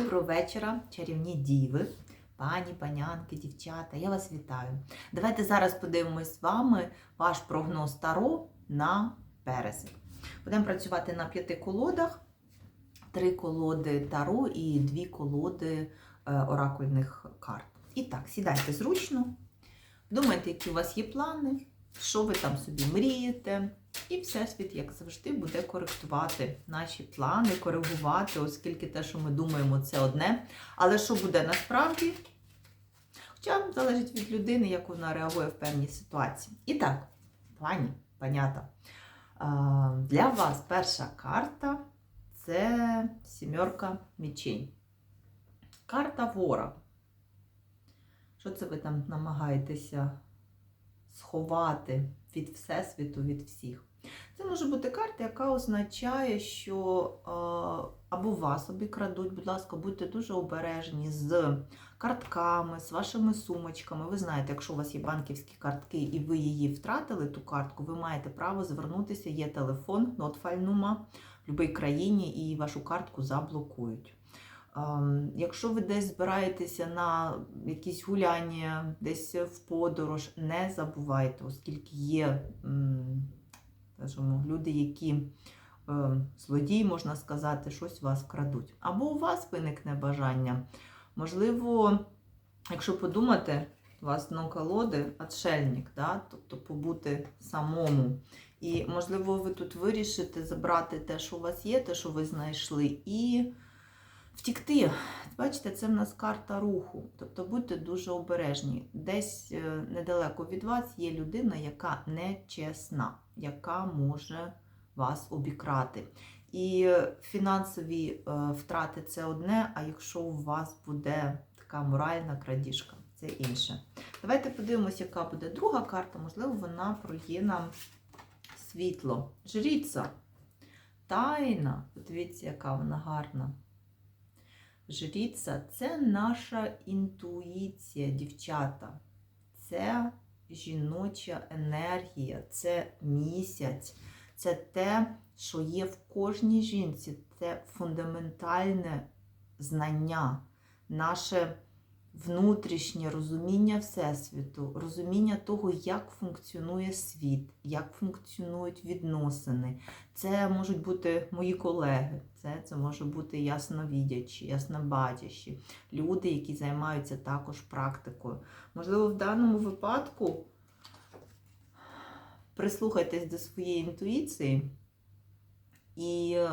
Доброго вечора, чарівні діви, пані, панянки, дівчата. Я вас вітаю. Давайте зараз подивимось з вами ваш прогноз Таро на березень. Будемо працювати на п'яти колодах: три колоди Таро і дві колоди е, оракульних карт. І так, сідайте зручно, думайте, які у вас є плани, що ви там собі мрієте. І Всесвіт, як завжди, буде коректувати наші плани, коригувати, оскільки те, що ми думаємо, це одне. Але що буде насправді? Хоча залежить від людини, як вона реагує в певній ситуації. І так, пані, панята, для вас перша карта це сімерка мічень. Карта вора. Що це ви там намагаєтеся сховати від Всесвіту, від всіх? Це може бути карта, яка означає, що е, або вас обікрадуть, будь ласка, будьте дуже обережні з картками, з вашими сумочками. Ви знаєте, якщо у вас є банківські картки і ви її втратили, ту картку, ви маєте право звернутися, є телефон, нотфальнума в будь-якій країні і вашу картку заблокують. Ем, Якщо ви десь збираєтеся на якісь гуляння, десь в подорож, не забувайте, оскільки є скажімо, люди, які е, злодії, можна сказати, щось у вас вкрадуть. Або у вас виникне бажання. Можливо, якщо подумати, у вас дно колоди отшельник, да? тобто побути самому. І, можливо, ви тут вирішите забрати те, що у вас є, те, що ви знайшли, і втікти. Бачите, це в нас карта руху. Тобто будьте дуже обережні. Десь е, недалеко від вас є людина, яка нечесна, яка може вас обікрати. І фінансові е, втрати це одне, а якщо у вас буде така моральна крадіжка, це інше. Давайте подивимося, яка буде друга карта. Можливо, вона прольє нам світло. Жріця. Тайна. Подивіться, яка вона гарна. Жріця це наша інтуїція, дівчата. Це жіноча енергія, це місяць, це те, що є в кожній жінці, це фундаментальне знання, наше внутрішнє розуміння Всесвіту, розуміння того, як функціонує світ, як функціонують відносини. Це можуть бути мої колеги, це, це може бути ясновідячі, яснобачащі, люди, які займаються також практикою. Можливо, в даному випадку прислухайтесь до своєї інтуїції і е,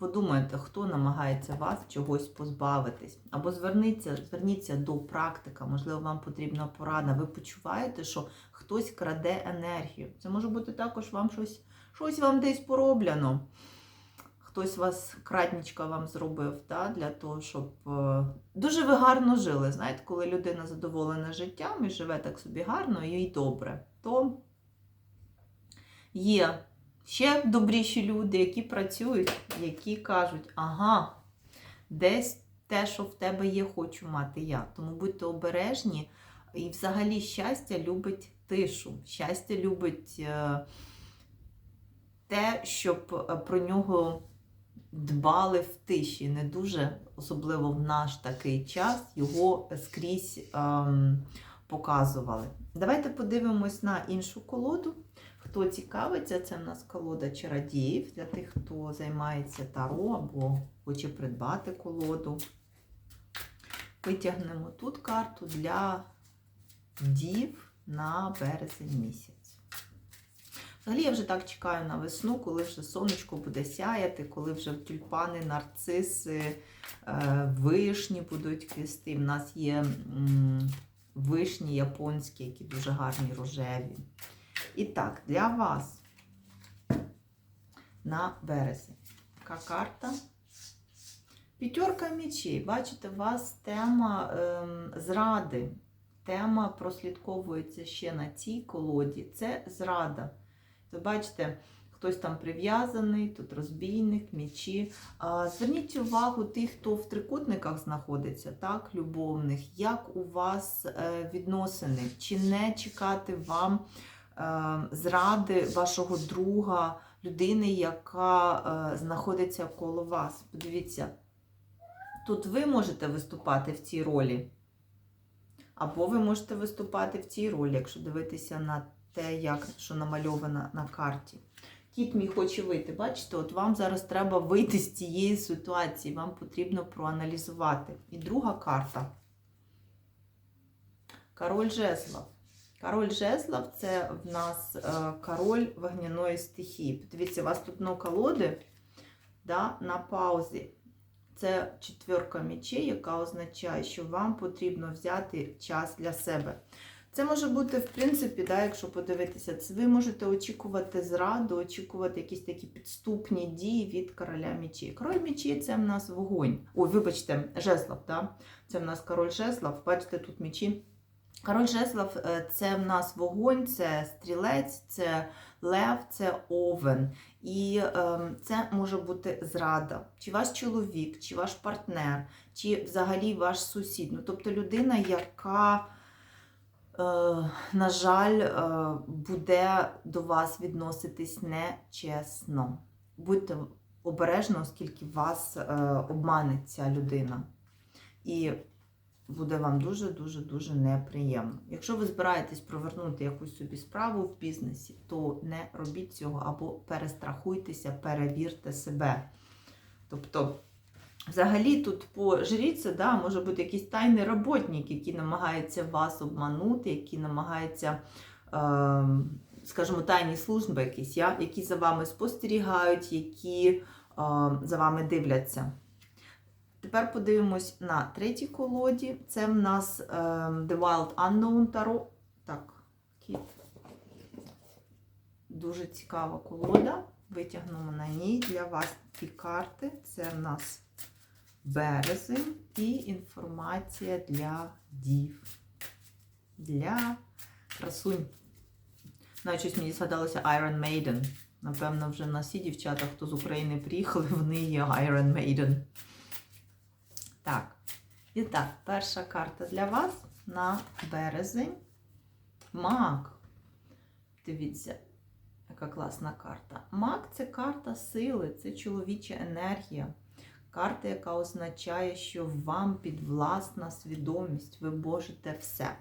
подумайте, хто намагається вас чогось позбавитись. Або зверніться, зверніться до практика, можливо, вам потрібна порада. Ви почуваєте, що хтось краде енергію. Це може бути також вам щось, щось вам десь пороблено. Хтось вас кратнічка вам зробив, да, для того, щоб е, дуже ви гарно жили. Знаєте, коли людина задоволена життям і живе так собі гарно, їй добре, то є ще добріші люди, які працюють, які кажуть, ага, десь те, що в тебе є, хочу мати я. Тому будьте обережні. І взагалі щастя любить тишу. Щастя любить е, те, щоб е, про нього дбали в тиші. Не дуже, особливо в наш такий час, його скрізь ем, показували. Давайте подивимось на іншу колоду. Хто цікавиться, це в нас колода чародіїв для тих, хто займається таро або хоче придбати колоду. Витягнемо тут карту для дів на березень місяць. Взагалі я вже так чекаю на весну, коли вже сонечко буде сяяти, коли вже тюльпани, нарциси, е, вишні будуть квісти. У нас є вишні японські, які дуже гарні рожеві. І так, для вас на березень. Яка карта? П'ятерка мечей. Бачите, у вас тема ем, зради. Тема прослідковується ще на цій колоді. Це зрада. Ви бачите, хтось там прив'язаний, тут розбійник, мічі. А, Зверніть увагу тих, хто в трикутниках знаходиться, так, любовних, як у вас е, відносини, чи не чекати вам е, зради вашого друга, людини, яка е, знаходиться коло вас. Подивіться. Тут ви можете виступати в цій ролі. Або ви можете виступати в цій ролі, якщо дивитися на те, як що намальовано на карті. Кіт мій хоче вийти. Бачите, от вам зараз треба вийти з цієї ситуації, вам потрібно проаналізувати. І друга карта. Король жезлов. Король жезлов це в нас е, король вогняної стихії. Подивіться, у вас тут дно колоди да, на паузі. Це четверка мечей, яка означає, що вам потрібно взяти час для себе. Це може бути, в принципі, да, якщо подивитися, це ви можете очікувати зраду, очікувати якісь такі підступні дії від короля мечей. Король мечей це в нас вогонь. Ой, вибачте, жезлов, да? це в нас король жезлов. Бачите, тут мечі. Король жезлов е, це в нас вогонь, це стрілець, це лев, це овен. І е, це може бути зрада, чи ваш чоловік, чи ваш партнер, чи взагалі ваш сусід. Ну, тобто людина, яка, е, на жаль, е, буде до вас відноситись нечесно. Будьте обережно, оскільки вас е, обманить ця людина. І буде вам дуже-дуже дуже неприємно. Якщо ви збираєтесь провернути якусь собі справу в бізнесі, то не робіть цього або перестрахуйтеся, перевірте себе. Тобто, взагалі, тут по да, може бути якийсь тайний роботник, який намагається вас обманути, який намагається. Е Скажімо, тайні служби якісь, які за вами спостерігають, які е, за вами дивляться. Тепер подивимось на третій колоді. Це в нас е, The Wild Unknown Tarot. Так, кіт. Дуже цікава колода. Витягнемо на ній для вас ті карти. Це в нас березень і інформація для дів. Для красунь. Навіть щось мені згадалося Iron Maiden. Напевно, вже на всі дівчата, хто з України приїхали, вони є Iron Maiden. І так, перша карта для вас на березень. Маг. Дивіться, яка класна карта. Маг це карта сили, це чоловіча енергія. Карта, яка означає, що вам підвласна свідомість, ви можете все.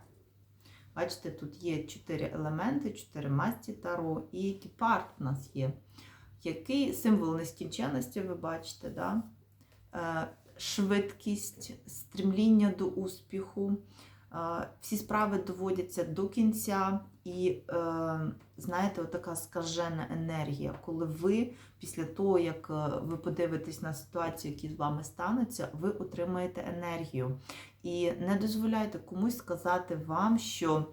Бачите, тут є чотири елементи, чотири масті таро і кіпарт у нас є. Який символ нескінченності, ви бачите, да? Швидкість, стремління до успіху. Всі справи доводяться до кінця, і, е, знаєте, така скажена енергія, коли ви після того, як е, ви подивитесь на ситуацію, які з вами стануться, ви отримаєте енергію. І не дозволяйте комусь сказати вам, що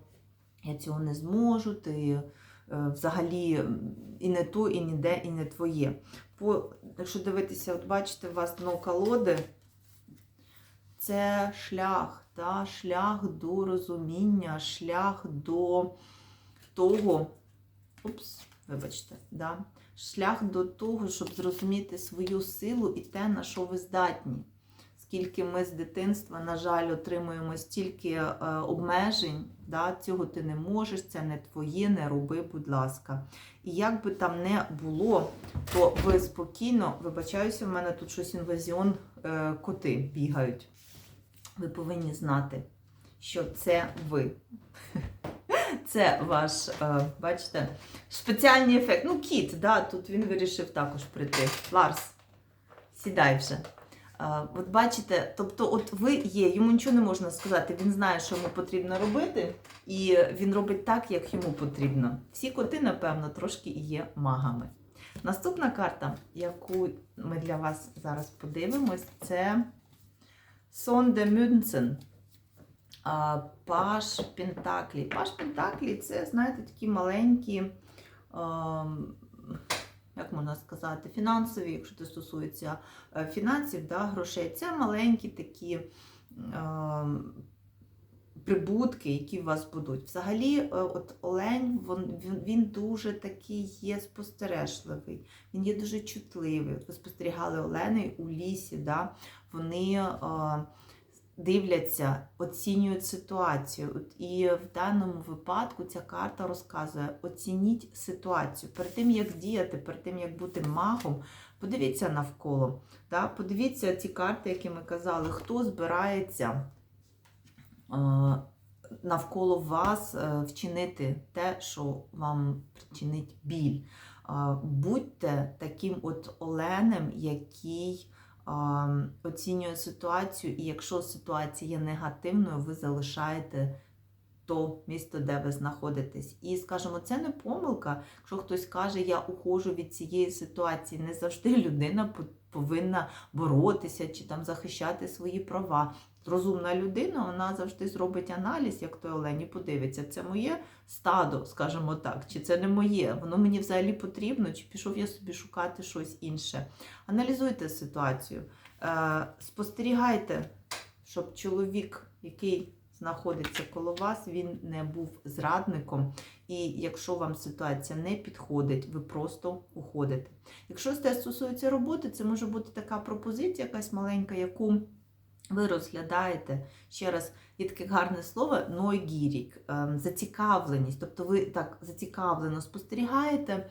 я цього не зможу, ти е, взагалі і не то, і ніде, і не твоє. По, Якщо дивитися, от бачите, у вас дно колоди це шлях, та, шлях до розуміння, шлях до того, упс, вибачте, да, шлях до того, щоб зрозуміти свою силу і те, на що ви здатні. Скільки ми з дитинства, на жаль, отримуємо стільки е, обмежень, да, цього ти не можеш, це не твоє, не роби, будь ласка. І як би там не було, то ви спокійно, вибачаюся, в мене тут щось інвазіон, е, коти бігають ви повинні знати, що це ви. Це ваш, е, бачите, спеціальний ефект. Ну, кіт, да, тут він вирішив також прийти. Ларс, сідай вже. Е, от бачите, тобто, от ви є, йому нічого не можна сказати. Він знає, що йому потрібно робити, і він робить так, як йому потрібно. Всі коти, напевно, трошки є магами. Наступна карта, яку ми для вас зараз подивимось, це Сон де Мюнцен. Паш Пентаклі. Паш Пентаклі це, знаєте, такі маленькі, як можна сказати, фінансові, якщо це стосується е, фінансів, да, грошей. Це маленькі такі прибутки, які у вас будуть. Взагалі, е, от Олень, він, він дуже такий є спостережливий, він є дуже чутливий. От Ви спостерігали Олени у лісі, да? вони е, дивляться, оцінюють ситуацію. От, І в даному випадку ця карта розказує: оцініть ситуацію. Перед тим, як діяти, перед тим, як бути магом, Подивіться навколо. Да? Подивіться ці карти, які ми казали, хто збирається навколо вас е, вчинити те, що вам причинить біль. Е, Будьте таким от оленем, який е, оцінює ситуацію, і якщо ситуація є негативною, ви залишаєте то місто, де ви знаходитесь. І скажімо, це не помилка. Якщо хтось каже, я ухожу від цієї ситуації, не завжди людина повинна боротися чи там захищати свої права. Розумна людина, вона завжди зробить аналіз, як той олень, і подивиться, це моє стадо, скажімо так, чи це не моє, воно мені взагалі потрібно, чи пішов я собі шукати щось інше. Аналізуйте ситуацію, е, спостерігайте, щоб чоловік, який знаходиться коло вас, він не був зрадником. І якщо вам ситуація не підходить, ви просто уходите. Якщо це стосується роботи, це може бути така пропозиція, якась маленька, яку ви розглядаєте ще раз є таке гарне слово нойгірік, ем, зацікавленість. Тобто ви так зацікавлено спостерігаєте е,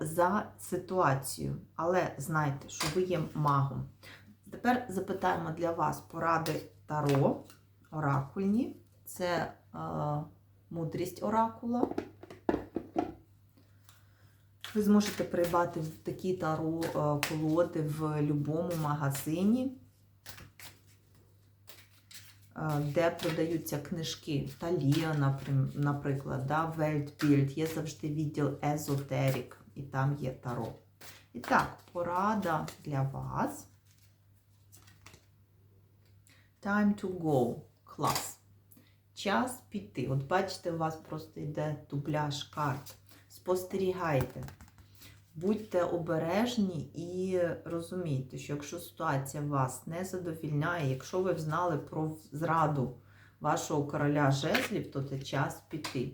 за ситуацією, але знайте, що ви є магом. Тепер запитаємо для вас поради Таро, оракульні. Це е, мудрість оракула. Ви зможете придбати такі таро е, колоди в будь-якому магазині, е, де продаються книжки. Талія, наприклад, да, Weltbild, є завжди відділ Езотерік, і там є таро. І так, порада для вас. Time to go. Клас. Час піти. От бачите, у вас просто йде дубляж карт. Спостерігайте. Будьте обережні і розумійте, що якщо ситуація вас не задовільняє, якщо ви знали про зраду вашого короля жезлів, то це час піти.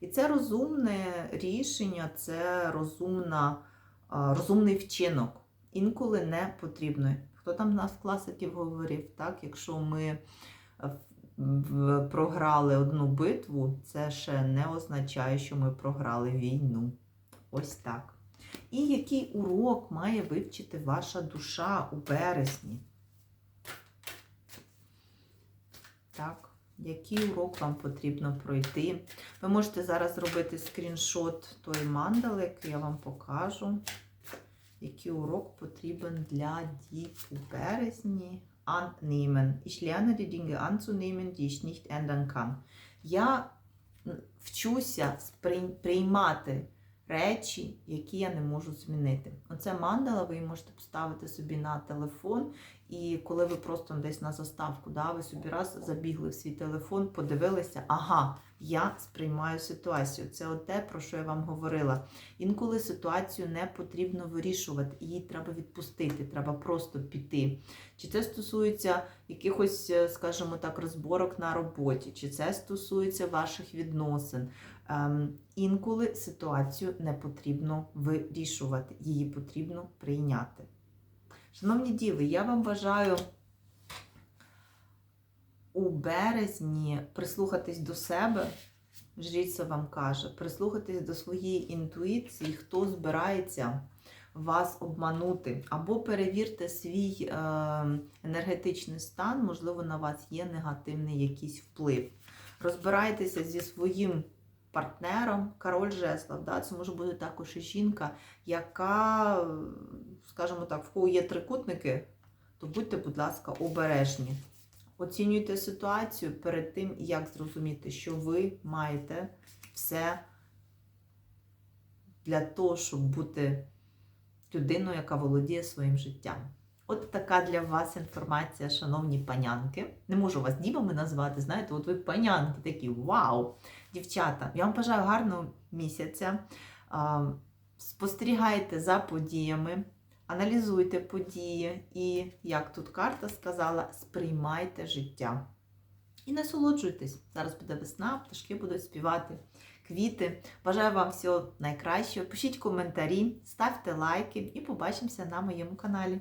І це розумне рішення, це розумна, розумний вчинок. Інколи не потрібно. Хто там з нас класиків говорив, так? Якщо ми е, програли одну битву, це ще не означає, що ми програли війну. Ось так. І який урок має вивчити ваша душа у березні? Так, який урок вам потрібно пройти? Ви можете зараз зробити скріншот тої мандали, яку я вам покажу. Який урок потрібен для дів у березні? Annehmen. Ich lerne die Dinge anzunehmen, die ich nicht ändern kann. Я вчуся приймати речі, які я не можу змінити. Оце мандала, ви можете поставити собі на телефон, і коли ви просто десь на заставку, да, ви собі раз забігли в свій телефон, подивилися, ага, я сприймаю ситуацію. Це от те, про що я вам говорила. Інколи ситуацію не потрібно вирішувати, її треба відпустити, треба просто піти. Чи це стосується якихось, е, скажімо так, розборок на роботі, чи це стосується ваших відносин. Ем, інколи ситуацію не потрібно вирішувати, її потрібно прийняти. Шановні діви, я вам бажаю у березні прислухатись до себе. Жріця вам каже, прислухатись до своєї інтуїції, хто збирається вас обманути, або перевірте свій е, енергетичний стан, можливо, на вас є негативний якийсь вплив. Розбирайтеся зі своїм партнером, король жеслов, да, це може бути також і жінка, яка, скажімо так, в кого є трикутники, то будьте, будь ласка, обережні. Оцінюйте ситуацію перед тим, як зрозуміти, що ви маєте все для того, щоб бути людиною, яка володіє своїм життям. От така для вас інформація, шановні панянки. Не можу вас дівами назвати, знаєте, от ви панянки такі, вау! Дівчата, я вам бажаю гарного місяця. Спостерігайте за подіями, аналізуйте події і, як тут карта сказала, сприймайте життя. І насолоджуйтесь. Зараз буде весна, пташки будуть співати, квіти. Бажаю вам всього найкращого. Пишіть коментарі, ставте лайки і побачимося на моєму каналі.